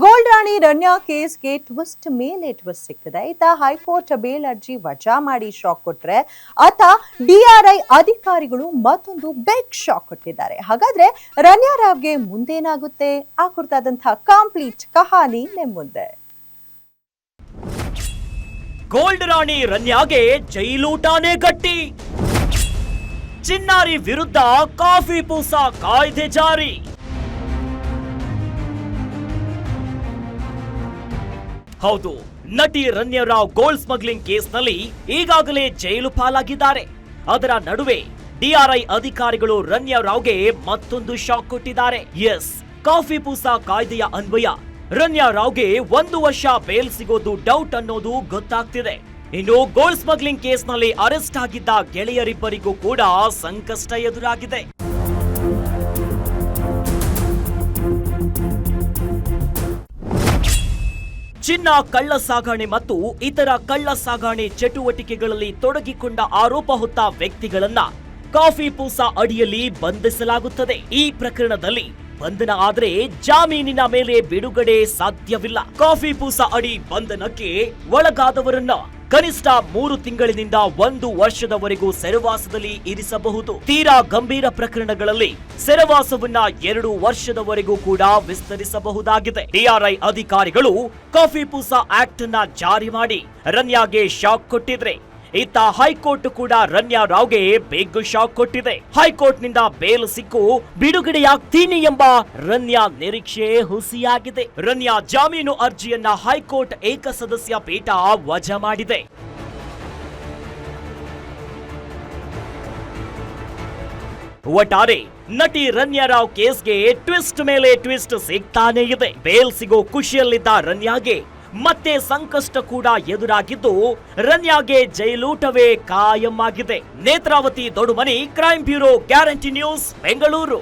Gold ರಾಣಿ ರಣ್ಯಾ ಕೇಸ್ಗೆ twist ಮೇಲೆ ಟ್ವಿಸ್ಟ್ ಸಿಕ್ಕಿದೆ. ಈತ ಹೈಕೋರ್ಟ್ ಬೇಲ್ ಅರ್ಜಿ ವಜಾ ಮಾಡಿ ಶಾಕ್ ಕೊಟ್ರೆ ಆತ ಡಿಆರ್ಐ ಅಧಿಕಾರಿಗಳು ಮತ್ತೊಂದು ಬೆಗ್ ಶಾಕ್ ಕೊಟ್ಟಿದ್ದಾರೆ. ಹಾಗಾದ್ರೆ ರಣ್ಯಾ ರಾವ್ಗೆ ಮುಂದೇನಾಗುತ್ತೆ? ಆ ಕುರಿತಾದಂತಹ ಕಂಪ್ಲೀಟ್ ಕಹಾನಿ ನಿಮ್ಮ ಮುಂದೆ. ಗೋಲ್ಡ್ ರಾಣಿ ರನ್ಯಾಗೆ ಜೈಲೂಟಾನೇ ಗಟ್ಟಿ. ಚಿನ್ನಾರಿ ವಿರುದ್ಧ ಕಾಫಿ ಪೂಸ ಕಾಯ್ದೆ ಜಾರಿ. ಹೌದು, ನಟಿ ರನ್ಯರಾವ್ ಗೋಲ್ಡ್ ಸ್ಮಗ್ಲಿಂಗ್ ಕೇಸ್ನಲ್ಲಿ ಈಗಾಗಲೇ ಜೈಲು ಪಾಲಾಗಿದ್ದಾರೆ. ಅದರ ನಡುವೆ ಡಿಆರ್ಐ ಅಧಿಕಾರಿಗಳು ರಣ್ಯರಾವ್ಗೆ ಮತ್ತೊಂದು ಶಾಕ್ ಕೊಟ್ಟಿದ್ದಾರೆ. ಎಸ್, ಕಾಫಿ ಪೂಸ ಕಾಯ್ದೆಯ ಅನ್ವಯ ರನ್ಯಾ ರಾವ್ಗೆ ಒಂದು ವರ್ಷ ಬೇಲ್ ಸಿಗೋದು ಡೌಟ್ ಅನ್ನೋದು ಗೊತ್ತಾಗ್ತಿದೆ. ಇನ್ನು ಗೋಲ್ಡ್ ಸ್ಮಗ್ಲಿಂಗ್ ಕೇಸ್ನಲ್ಲಿ ಅರೆಸ್ಟ್ ಆಗಿದ್ದ ಗೆಳೆಯರಿಬ್ಬರಿಗೂ ಕೂಡ ಸಂಕಷ್ಟ ಎದುರಾಗಿದೆ. ಚಿನ್ನ, ಕಳ್ಳ ಸಾಗಣೆ ಮತ್ತು ಇತರ ಕಳ್ಳ ಸಾಗಣೆ ಚಟುವಟಿಕೆಗಳಲ್ಲಿ ತೊಡಗಿಕೊಂಡ ಆರೋಪ ಹೊತ್ತ ವ್ಯಕ್ತಿಗಳನ್ನ ಕಾಫಿ ಪೂಸ ಅಡಿಯಲ್ಲಿ ಬಂಧಿಸಲಾಗುತ್ತದೆ. ಈ ಪ್ರಕರಣದಲ್ಲಿ ಬಂಧನ ಆದರೆ ಜಾಮೀನಿನ ಮೇಲೆ ಬಿಡುಗಡೆ ಸಾಧ್ಯವಿಲ್ಲ. ಕಾಫಿ ಪೂಸ ಅಡಿ ಬಂಧನಕ್ಕೆ ಒಳಗಾದವರನ್ನ ಕನಿಷ್ಠ ಮೂರು ತಿಂಗಳಿನಿಂದ ಒಂದು ವರ್ಷದವರೆಗೂ ಸೆರೆವಾಸದಲ್ಲಿ ಇರಿಸಬಹುದು. ತೀರಾ ಗಂಭೀರ ಪ್ರಕರಣಗಳಲ್ಲಿ ಸೆರೆವಾಸವನ್ನ ಎರಡು ವರ್ಷದವರೆಗೂ ಕೂಡ ವಿಸ್ತರಿಸಬಹುದಾಗಿದೆ. ಡಿಆರ್ಐ ಅಧಿಕಾರಿಗಳು ಕಾಫಿ ಪೂಸಾ ಆಕ್ಟ್ ಅನ್ನ ಜಾರಿ ಮಾಡಿ ರನ್ಯಾಗೆ ಶಾಕ್ ಕೊಟ್ಟಿದ್ರೆ ಇತ್ತ ಹೈಕೋರ್ಟ್ ಕೂಡ ರನ್ಯಾ ರಾವ್ಗೆ ಬಿಗ್ ಶಾಕ್ ಕೊಟ್ಟಿದೆ. ಹೈಕೋರ್ಟ್ನಿಂದ ಬೇಲ್ ಸಿಕ್ಕು ಬಿಡುಗಡೆಯಾಗ್ತೀನಿ ಎಂಬ ರನ್ಯಾ ನಿರೀಕ್ಷೆ ಹುಸಿಯಾಗಿದೆ. ರನ್ಯಾ ಜಾಮೀನು ಅರ್ಜಿಯನ್ನ ಹೈಕೋರ್ಟ್ ಏಕಸದಸ್ಯ ಪೀಠ ವಜಾ ಮಾಡಿದೆ. ಒಟ್ಟಾರೆ ನಟಿ ರನ್ಯಾ ರಾವ್ ಕೇಸ್ಗೆ ಟ್ವಿಸ್ಟ್ ಮೇಲೆ ಟ್ವಿಸ್ಟ್ ಸಿಗ್ತಾನೇ ಇದೆ. ಬೇಲ್ ಸಿಗೋ ಖುಷಿಯಲ್ಲಿದ್ದ ರನ್ಯಾಗೆ ಮತ್ತೆ ಸಂಕಷ್ಟ ಕೂಡ ಎದುರಾಗಿದ್ದು ರನ್ಯಾಗೆ ಜೈಲೂಟವೇ ಕಾಯಂ ಆಗಿದೆ. Netravati, Doddamani crime bureau, guarantee news, Bengaluru.